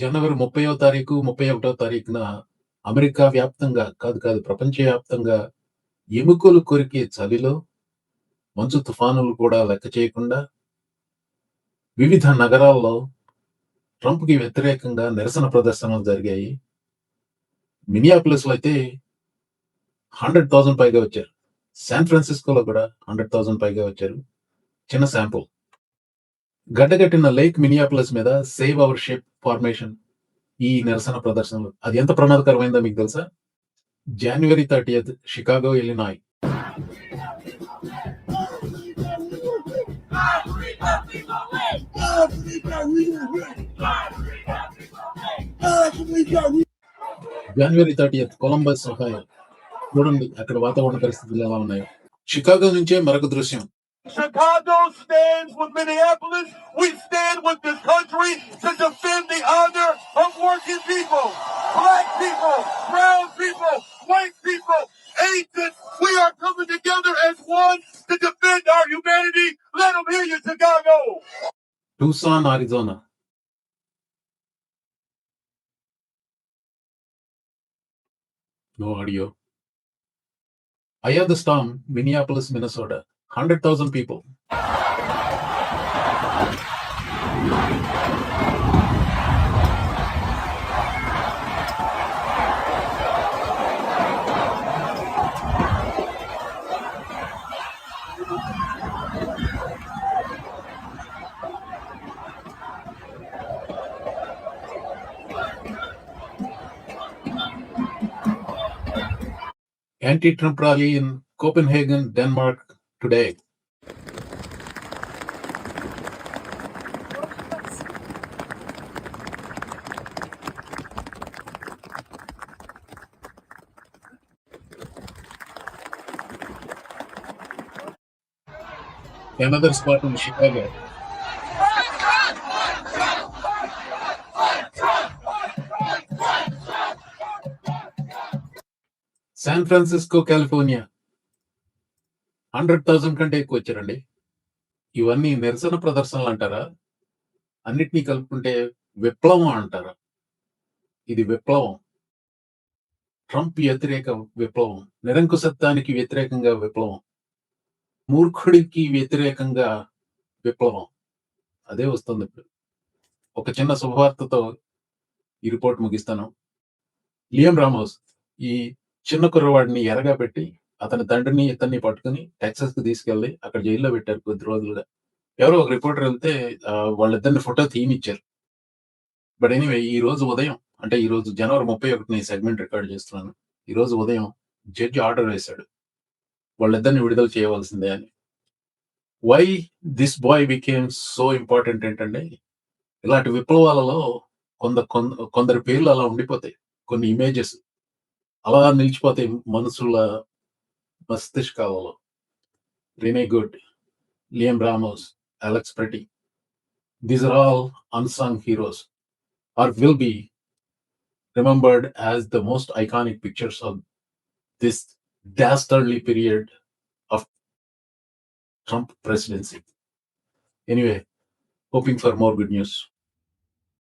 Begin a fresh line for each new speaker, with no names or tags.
జనవరి ముప్పైవ తారీఖు ముప్పై ఒకటో తారీఖున అమెరికా వ్యాప్తంగా కాదు కాదు ప్రపంచవ్యాప్తంగా ఎముకలు కొరికే చలిలో మంచు తుఫానులు కూడా లెక్క చేయకుండా వివిధ నగరాల్లో ట్రంప్కి వ్యతిరేకంగా నిరసన ప్రదర్శనలు జరిగాయి. మినియాపులస్లో అయితే హండ్రెడ్ థౌసండ్ పైగా వచ్చారు. శాన్ ఫ్రాన్సిస్కోలో కూడా హండ్రెడ్ థౌసండ్ పైగా వచ్చారు. చిన్న శాంపుల్. గడ్డగట్టిన లేక్ మినియాపులస్ మీద సేవ్ అవర్ షిప్ ఫార్మేషన్ ఈ నిరసన ప్రదర్శనలు. అది ఎంత ప్రమాదకరమైందో మీకు తెలుసా? జనవరి థర్టీ షికాగో ఇలినాయ్ జనవరి థర్టీ కొలంబస్ సహాయం చూడండి అక్కడ వాతావరణ పరిస్థితులు ఎలా ఉన్నాయో. షికాగో నుంచే మరొక దృశ్యం.
Chicago stands with Minneapolis. We stand with this country to defend
Tucson, Arizona. No audio. I have the storm, Minneapolis, Minnesota. 100,000 people. anti-Trump rally in Copenhagen, Denmark today. Another spot in Chicago. San Francisco California hundred thousand కంటే ఎక్కువ వచ్చారండి. ఇవన్నీ నిరసన ప్రదర్శనలు అంటారా? అన్నిటినీ కలుపుకుంటే విప్లవం అంటారా? ఇది విప్లవం. ట్రంప్ వ్యతిరేక విప్లవం. నిరంకుశత్వానికి వ్యతిరేకంగా విప్లవం. మూర్ఖుడికి వ్యతిరేకంగా విప్లవం. అదే వస్తుంది ఇప్పుడు. ఒక చిన్న శుభవార్తతో ఈ రిపోర్ట్ ముగిస్తాను. లియం రామోస్ ఈ చిన్న కుర్రవాడిని ఎరగా పెట్టి అతని తండ్రిని ఇతన్ని పట్టుకుని టెక్సస్కి తీసుకెళ్ళి అక్కడ జైల్లో పెట్టారు కొద్ది రోజులుగా. ఎవరో ఒక రిపోర్టర్ వెళ్తే వాళ్ళిద్దరిని ఫోటో తీయనిచ్చారు బట్ ఎనీవే ఈ రోజు ఉదయం అంటే ఈ రోజు జనవరి ముప్పై ఒకటిని సెగ్మెంట్ రికార్డ్ చేస్తున్నాను. ఈ రోజు ఉదయం జడ్జి ఆర్డర్ వేశాడు. వాళ్ళిద్దరిని విడుదల చేయవలసిందే అని. Why this boy became so important ఏంటంటే ఇలాంటి విప్లవాలలో కొంద కొంద- కొందరి పేర్లు అలా ఉండిపోతాయి. కొన్ని ఇమేజెస్. అలా నిలిచిపోతాయి మనుషుల మస్తిష్కాలలో Renee Good Liam Ramos Alex Pretti these are all unsung heroes are will be remembered as the most iconic pictures of this dastardly period of Trump presidency. Anyway, hoping for more good news.